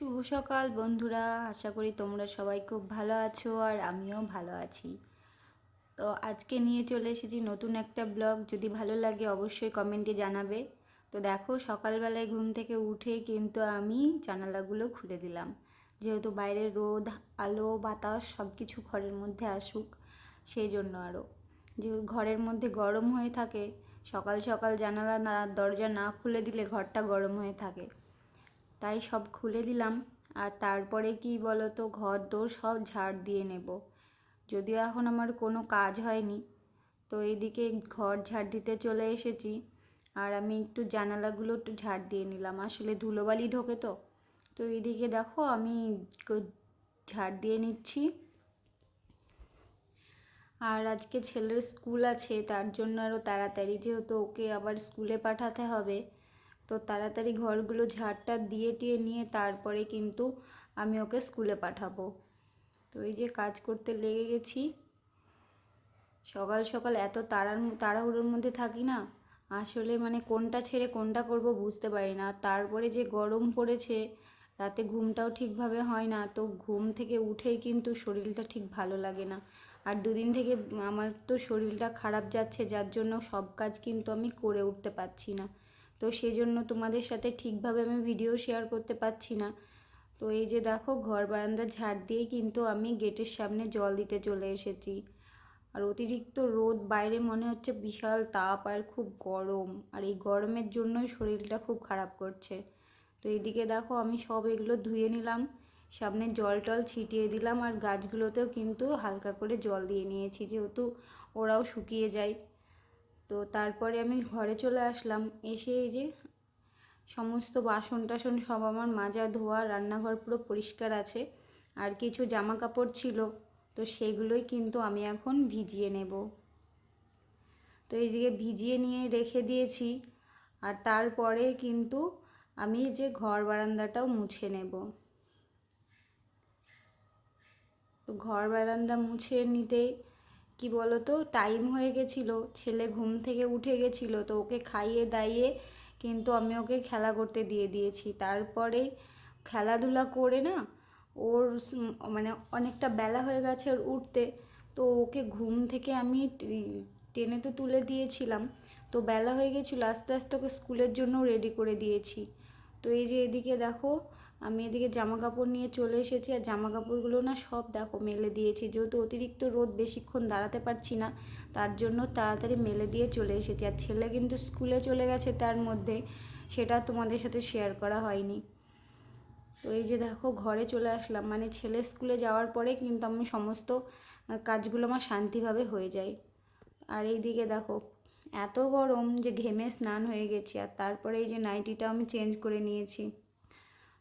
শুভ সকাল বন্ধুরা। আশা করি তোমরা সবাই খুব ভালো আছো আর আমিও ভালো আছি। তো আজকে নিয়ে চলে এসেছি নতুন একটা ব্লগ। যদি ভালো লাগে অবশ্যই কমেন্টে জানাবে। তো দেখো, সকালবেলায় ঘুম থেকে উঠে কিন্তু আমি জানালাগুলো খুলে দিলাম। যেহেতু বাইরে রোদ, আলো, বাতাস সব কিছু ঘরের মধ্যে আসুক সেই জন্য আরও যে ঘরের মধ্যে গরম হয়ে থাকে, সকাল সকাল জানালা না, দরজা না খুলে দিলে ঘরটা গরম হয়ে থাকে। তাই সব খুলে দিলাম। আর তারপরে কি বলো তো ঘর দোর সব ঝাড় দিয়ে নেব। যদিও এখন আমার কোনো কাজ হয়নি, তো এইদিকে ঘর ঝাড় দিতে চলে এসেছি। আর আমি একটু জানালাগুলো একটু ঝাড় দিয়ে নিলাম। আসলে ধুলোবালি ঢোকে তো তো এইদিকে দেখো আমি ঝাড় দিয়ে নিচ্ছি। আর আজকে ছেলের স্কুল আছে, তার জন্য আরও তাড়াতাড়ি যেহেতু ওকে আবার স্কুলে পাঠাতে হবে তো তাড়াতাড়ি ঘরগুলো ঝাড়টা দিয়ে টিয়ে নিয়ে তারপরে কিন্তু আমি ওকে স্কুলে পাঠাবো। তো এই যে কাজ করতে লেগে গেছি। সকাল সকাল এত তাড়ার তাড়াহুড়োর মধ্যে থাকি না। আসলে মানে কোনটা ছেড়ে কোনটা করব বুঝতে পারি না। তারপরে যে গরম পড়েছে, রাতে ঘুমটাও ঠিকভাবে হয় না। তো ঘুম থেকে উঠেই কিন্তু শরীরটা ঠিক ভালো লাগে না। আর দুদিন থেকে আমার তো শরীরটা খারাপ যাচ্ছে, যার জন্য সব কাজ কিন্তু আমি করে উঠতে পারছি না। তো সেই জন্য তোমাদের সাথে ঠিকভাবে আমি ভিডিও শেয়ার করতে পারছি না। তো এই যে দেখো, ঘর বারান্দা ঝাড় দিয়ে কিন্তু আমি গেটের সামনে জল দিতে চলে এসেছি। আর অতিরিক্ত রোদ বাইরে মনে হচ্ছে বিশাল তাপ আর খুব গরম। আর এই গরমের জন্যই শরীরটা খুব খারাপ করছে। তো এইদিকে দেখো, আমি সব এগুলো ধুয়ে নিলাম, সামনে জল টল ছিটিয়ে দিলাম, আর গাছগুলোতেও কিন্তু হালকা করে জল দিয়ে নিয়েছি, যেহেতু ওরাও শুকিয়ে যায়। তো তারপরে আমি ঘরে চলে আসলাম। এসে এই যে সমস্ত বাসন টাসন সব আমার মাজা, ধোয়া, রান্নাঘর পুরো পরিষ্কার আছে। আর কিছু জামা কাপড় ছিল, তো সেগুলোই কিন্তু আমি এখন ভিজিয়ে নেব। তো এই দিকে ভিজিয়ে নিয়ে রেখে দিয়েছি, আর তারপরে কিন্তু আমি যে ঘর বারান্দাটাও মুছে নেব। তো ঘর বারান্দা মুছে নিতে কি বলো তো টাইম হয়ে গেছিল, ছেলে ঘুম থেকে উঠে গেছিল, তো ওকে খাইয়ে দাইয়ে কিন্তু আমি ওকে খেলা করতে দিয়ে দিয়েছি। তারপরে খেলাধুলা করে না, ওর মানে অনেকটা বেলা হয়ে গেছে ওর উঠতে, তো ওকে ঘুম থেকে আমি টেনে তো তুলে দিয়েছিলাম, তো বেলা হয়ে গেছিল, আস্তে আস্তে ওকে স্কুলের জন্য রেডি করে দিয়েছি। তো এই যে এদিকে দেখো আমি এদিকে জামা কাপড় নিয়ে চলে এসেছি আর জামা কাপড়গুলো না সব দেখো মেলে দিয়েছি। যেহেতু অতিরিক্ত রোদ বেশিক্ষণ দাঁড়াতে পারছি না, তার জন্য তাড়াতাড়ি মেলে দিয়ে চলে এসেছি। আর ছেলে কিন্তু স্কুলে চলে গেছে, তার মধ্যে সেটা তোমাদের সাথে শেয়ার করা হয়নি। তো এই যে দেখো, ঘরে চলে আসলাম। মানে ছেলে স্কুলে যাওয়ার পরে কিন্তু আমি সমস্ত কাজগুলো আমার শান্তিভাবে হয়ে যায়। আর এই দিকে দেখো, এত গরম যে ঘেমে স্নান হয়ে গেছি। আর তারপরে এই যে নাইটিটা আমি চেঞ্জ করে নিয়েছি।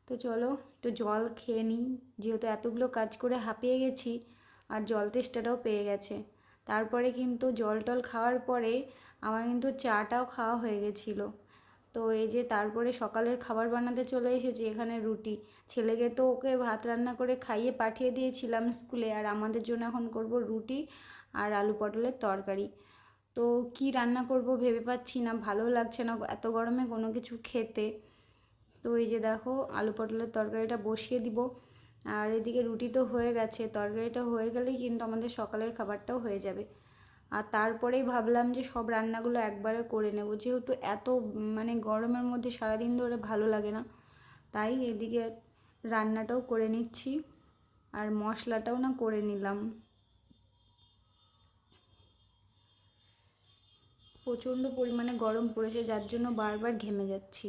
তো চলো একটু জল খেয়ে নিই। যেহেতু এতগুলো কাজ করে হাঁপিয়ে গেছি আর জল তেষ্টাটাও পেয়ে গেছে। তারপরে কিন্তু জল টল খাওয়ার পরে আমার কিন্তু চাটাও খাওয়া হয়ে গেছিল। তো এই যে তারপরে সকালের খাবার বানাতে চলে এসেছি এখানে রুটি। ছেলেকে তো ওকে ভাত রান্না করে খাইয়ে পাঠিয়ে দিয়েছিলাম স্কুলে আর আমাদের জন্য এখন করব রুটি আর আলু পটলের তরকারি। তো কি রান্না করব ভেবে পাচ্ছি না, ভালো লাগছে না, এত গরমে কোনো কিছু খেতে। তো এই যে দেখো আলু পটলের তরকারিটা বসিয়ে দিব। আর এদিকে রুটি তো হয়ে গেছে, তরকারিটা হয়ে গেলেই কিন্তু আমাদের সকালের খাবারটাও হয়ে যাবে। আর তারপরেই ভাবলাম যে সব রান্নাগুলো একবারে করে নেব, যেহেতু এত মানে গরমের মধ্যে সারাদিন ধরে ভালো লাগে না, তাই এদিকে রান্নাটাও করে নিচ্ছি আর মশলাটাও না করে নিলাম। প্রচণ্ড পরিমাণে গরম পড়েছে, যার জন্য বারবার ঘেমে যাচ্ছি।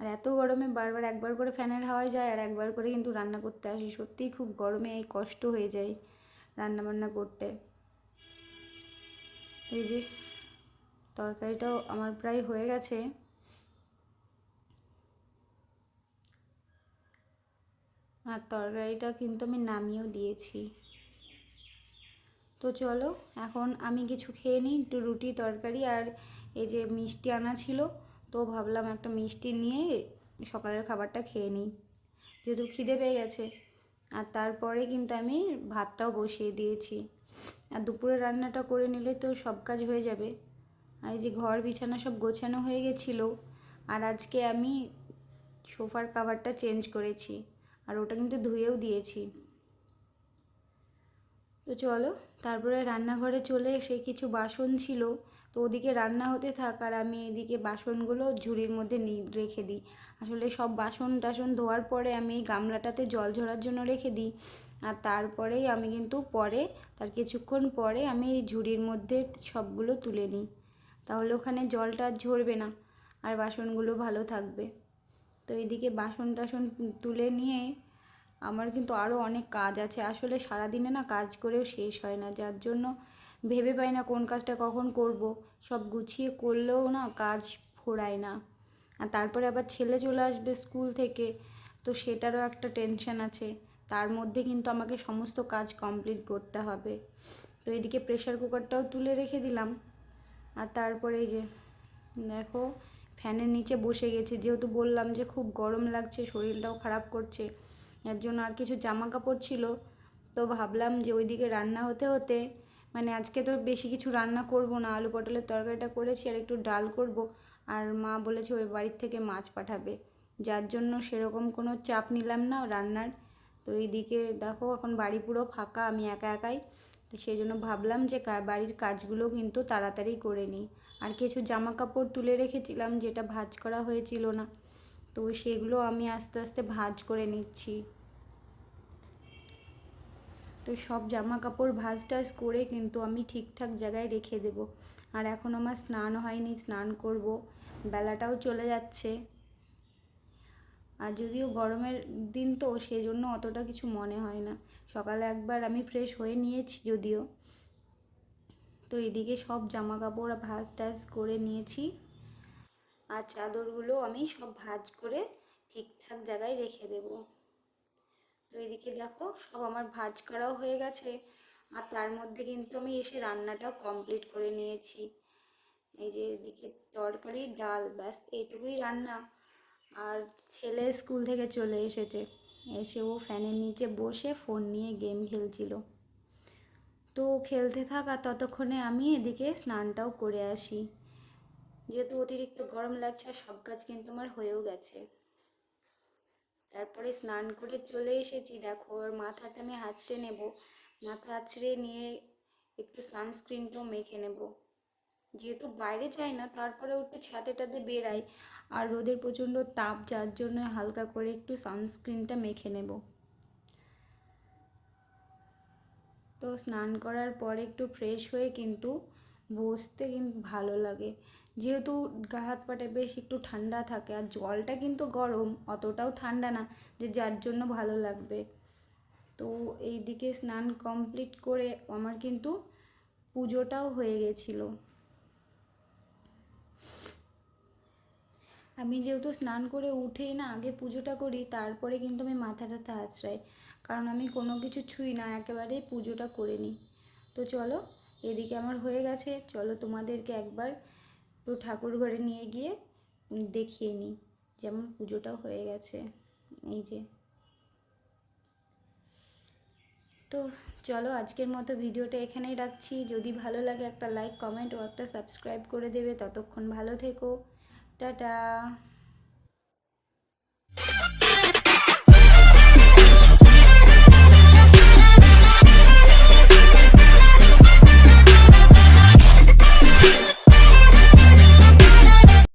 আর এত গরমে বারবার একবার করে ফ্যানের হাওয়ায় যায় আর একবার করে কিন্তু রান্না করতে আসি। সত্যিই খুব গরমে এই কষ্ট হয়ে যায় রান্না বান্না করতে। এই যে তরকারিটাও আমার প্রায় হয়ে গেছে। আর তরকারিটা কিন্তু আমি নামিয়েও দিয়েছি। তো চলো, এখন আমি কিছু খেয়ে নিই, একটু রুটি তরকারি আর এই যে মিষ্টি আনা ছিল। তো ভাবলাম একটা মিষ্টি নিয়ে সকালের খাবারটা খেয়ে নিই। যেহেতু খিদে পেয়ে গেছে। আর তারপরে কিন্তু আমি ভাতটাও বসিয়ে দিয়েছি। আর দুপুরে রান্নাটা করে নিলে তো সব কাজ হয়ে যাবে। আর এই যে ঘর বিছানা সব গোছানো হয়ে গেছিল। আর আজকে আমি সোফার কাভারটা চেঞ্জ করেছি। আর ওটা কিন্তু ধুয়েও দিয়েছি। তো চলো, তারপরে রান্নাঘরে চলে এসে কিছু বাসন ছিল। তো ওদিকে রান্না হতে থাক আর আমি এদিকে বাসনগুলো ঝুড়ির মধ্যে রেখে দিই। আসলে সব বাসন টাসন ধোয়ার পরে আমি এই গামলাটাতে জল ঝরার জন্য রেখে দিই। আর তারপরেই আমি কিন্তু পরে, তার কিছুক্ষণ পরে আমি এই ঝুড়ির মধ্যে সবগুলো তুলে নিই। তাহলে ওখানে জলটা ঝরবে না, আর বাসনগুলো ভালো থাকবে। তো এদিকে বাসন টাসন তুলে নিয়ে আমার কিন্তু আরও অনেক কাজ আছে। আসলে সারাদিনে না কাজ করেও শেষ হয় না, যার জন্য ভেবে পাই না কোন কাজটা কখন করব। সব গুছিয়ে করলেও না কাজ ফোরায় না। আর তারপরে আবার ছেলে চলে আসবে স্কুল থেকে, তো সেটারও একটা টেনশন আছে। তার মধ্যে কিন্তু আমাকে সমস্ত কাজ কমপ্লিট করতে হবে। তো এদিকে প্রেশার কুকারটাও তুলে রেখে দিলাম। আর তারপরে এই যে, দেখো, ফ্যানের নিচে বসে গেছি। যেহেতু বললাম যে খুব গরম লাগছে, শরীরটাও খারাপ করছে, এর জন্য আর কিছু জামা কাপড় ছিল। তো ভাবলাম যে ওইদিকে রান্না হতে হতে মানে আজকে তো বেশি কিছু রান্না করব না, আলু পটলের তরকারিটা করেছি আর একটু ডাল করব। আর মা বলেছে ওই বাড়ির থেকে মাছ পাঠাবে। যার জন্য সেরকম কোনো চাপ নিলাম না রান্নার। তো এইদিকে দেখো এখন বাড়ি পুরো ফাঁকা, আমি একা একাই। তো সেই জন্য ভাবলাম যে বাড়ির কাজগুলো কিন্তু তাড়াতাড়ি করে নিই। আর কিছু জামা কাপড় তুলে রেখেছিলাম যেটা ভাজ করা হয়েছিল না। তো সেগুলো আমি আস্তে আস্তে ভাজ করে নিচ্ছি। তো সব জামা কাপড় ভাঁজ টাজ করে কিন্তু আমি ঠিকঠাক জায়গায় রেখে দেব। আর এখন আমার স্নান হয়নি, স্নান করব। বেলাটাও চলে যাচ্ছে। আর যদিও গরমের দিন তো, সেজন্য অতটা কিছু মনে হয় না। সকালে একবার আমি ফ্রেশ হয়ে নিয়েছি যদিও। তো এদিকে সব জামা কাপড় ভাঁজ টাজ করে নিয়েছি। আর চাদরগুলো আমি সব ভাঁজ করে ঠিকঠাক জায়গায় রেখে দেবো। তো এদিকে দেখো, সব আমার ভাঁজ করাও হয়ে গেছে। আর তার মধ্যে কিন্তু আমি এসে রান্নাটাও কমপ্লিট করে নিয়েছি। এই যে এদিকে তরকারি, ডাল, ব্যাস এইটুকুই রান্না। আর ছেলে স্কুল থেকে চলে এসেছে। এসে ও ফ্যানের নিচে বসে ফোন নিয়ে গেম খেলছিল। তো খেলতে থাক ততক্ষণে আমি এদিকে স্নানটাও করে আসি। যেহেতু অতিরিক্ত গরম লাগছে, আর সব কাজ কিন্তু আমার হয়েও গেছে। তারপরে স্নান করে চলে এসেছি। দেখো ওর মাথাটা আমি আঁচড়ে নেব। মাথা আঁচড়ে নিয়ে একটু সানস্ক্রিনটাও মেখে নেব। যেহেতু বাইরে যাই না তারপরেও একটু ছাদে টাদে বেরাই আর রোদের প্রচণ্ড তাপ, যার জন্য হালকা করে একটু সানস্ক্রিনটা মেখে নেব। তো স্নান করার পরে একটু ফ্রেশ হয়ে কিন্তু বসতে কিন্তু ভালো লাগে। যেহেতু গা হাত পাটা বেশ একটু ঠান্ডা থাকে আর জলটা কিন্তু গরম, অতটাও ঠান্ডা না যে যার জন্য ভালো লাগবে। তো এই দিকে স্নান কমপ্লিট করে আমার কিন্তু পুজোটাও হয়ে গেছিল। আমি যেহেতু স্নান করে উঠেই না আগে পুজোটা করি, তারপরে কিন্তু আমি মাথা টাথা আঁচড়াই কারণ আমি কোনো কিছু ছুঁই না, একেবারেই পুজোটা করে নিই। তো চলো, এদিকে আমার হয়ে গেছে। চলো তোমাদেরকে একবার একটু ঠাকুর ঘরে নিয়ে গিয়ে দেখিয়ে নিই। যেমন পুজোটাও হয়ে গেছে, এই যে। তো চলো আজকের মতো ভিডিওটা এখানেই রাখছি। যদি ভালো লাগে একটা লাইক, কমেন্ট ও একটা সাবস্ক্রাইব করে দেবে। ততক্ষণ ভালো থেকো। টাটা।